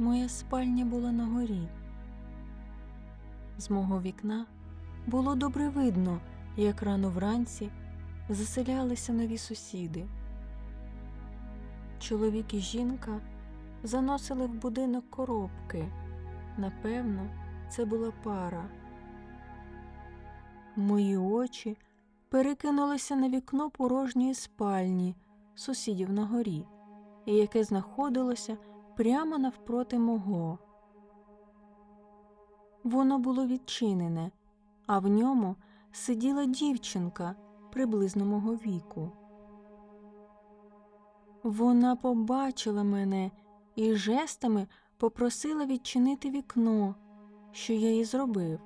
Моя спальня була на горі. З мого вікна було добре видно, як рано вранці заселялися нові сусіди. Чоловік і жінка заносили в будинок коробки. Напевно, це була пара. Мої очі перекинулися на вікно порожньої спальні сусідів на горі, яке знаходилося прямо навпроти мого. Воно було відчинене, а в ньому сиділа дівчинка приблизно мого віку. Вона побачила мене і жестами попросила відчинити вікно, що я їй зробив.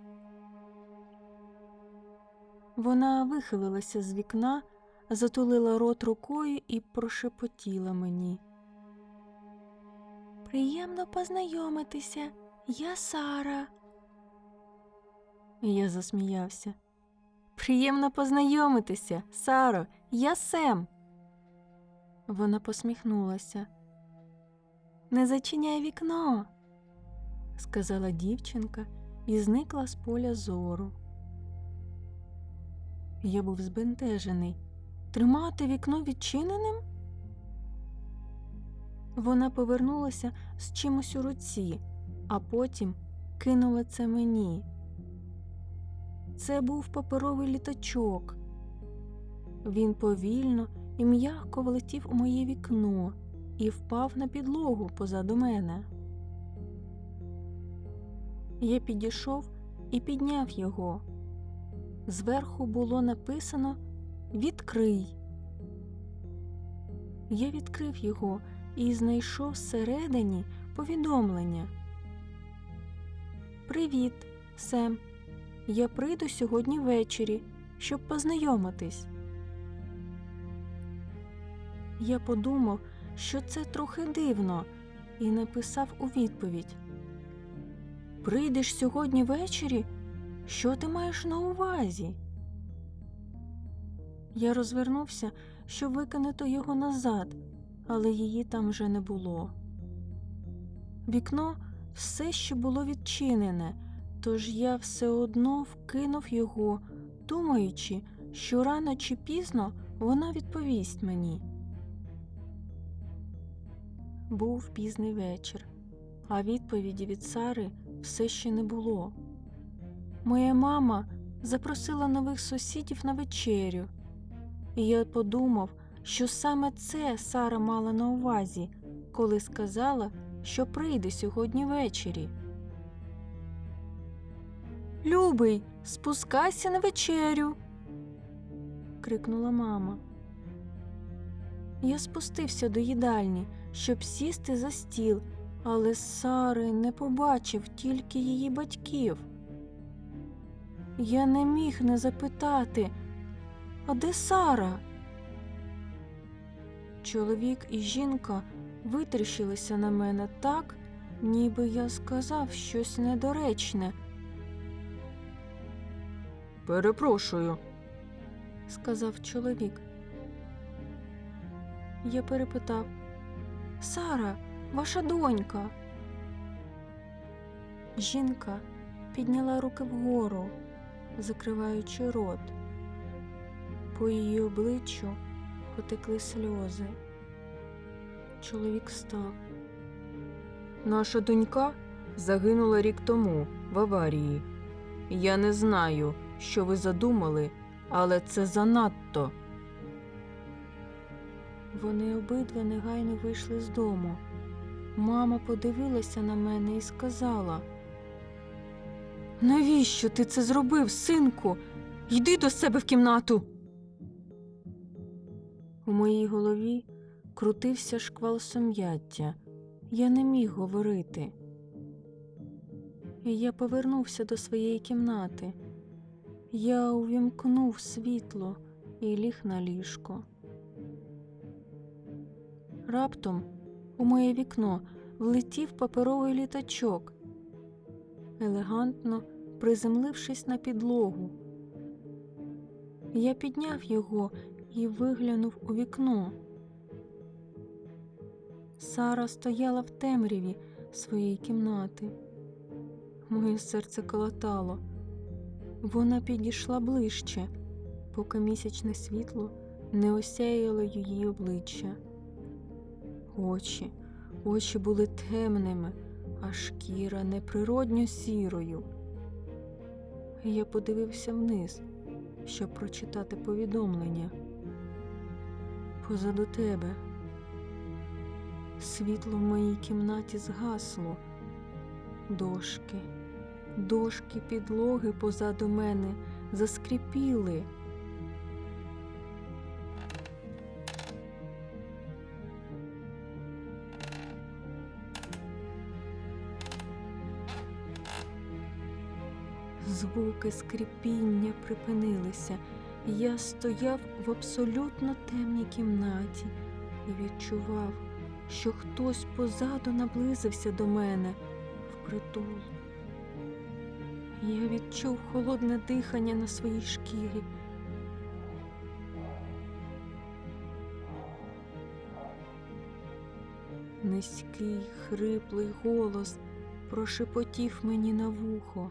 Вона вихилилася з вікна, затулила рот рукою і прошепотіла мені. Приємно познайомитися, я Сара. Я засміявся. Приємно познайомитися, Саро, я Сем. Вона посміхнулася. Не зачиняй вікно, сказала дівчинка і зникла з поля зору. Я був збентежений. Тримати вікно відчиненим? Вона повернулася з чимось у руці, а потім кинула це мені. Це був паперовий літачок. Він повільно і м'яко влетів у моє вікно і впав на підлогу позаду мене. Я підійшов і підняв його. Зверху було написано Відкрий. Я відкрив його і знайшов всередині повідомлення. Привіт, Сем. Я прийду сьогодні ввечері, щоб познайомитись. Я подумав, що це трохи дивно, і написав у відповідь: Прийдеш сьогодні ввечері? Що ти маєш на увазі? Я розвернувся, щоб викинути його назад, але її там вже не було. Вікно все ще було відчинене, тож я все одно вкинув його, думаючи, що рано чи пізно вона відповість мені. Був пізний вечір, а відповіді від Сари все ще не було. Моя мама запросила нових сусідів на вечерю, і я подумав, що саме це Сара мала на увазі, коли сказала, що прийде сьогодні ввечері. Любий, спускайся на вечерю. крикнула мама. Я спустився до їдальні, щоб сісти за стіл, але Сари не побачив тільки її батьків. Я не міг не запитати, а де Сара? Чоловік і жінка витріщилися на мене так, ніби я сказав щось недоречне. Перепрошую, сказав чоловік. Я перепитав Сара, ваша донька. Жінка підняла руки вгору, закриваючи рот. По її обличчю потекли сльози. Чоловік став. Наша донька загинула рік тому в аварії. Я не знаю, що ви задумали, але це занадто. Вони обидва негайно вийшли з дому. Мама подивилася на мене і сказала: Навіщо ти це зробив, синку? Йди до себе в кімнату. У моїй голові крутився шквал сум'яття. Я не міг говорити. І я повернувся до своєї кімнати. Я увімкнув світло і ліг на ліжко. Раптом у моє вікно влетів паперовий літачок, елегантно приземлившись на підлогу. Я підняв його і виглянув у вікно. Сара стояла в темряві своєї кімнати. Моє серце колотало. Вона підійшла ближче, поки місячне світло не осяяло її обличчя. Очі, очі були темними, а шкіра неприродньо сірою. Я подивився вниз, щоб прочитати повідомлення. Позаду тебе. Світло в моїй кімнаті згасло. Дошки, дошки підлоги позаду мене заскріпіли. Звуки скрипіння припинилися. Я стояв в абсолютно темній кімнаті і відчував, що хтось позаду наблизився до мене впритул. Я відчув холодне дихання на своїй шкірі. Низький, хриплий голос прошепотів мені на вухо.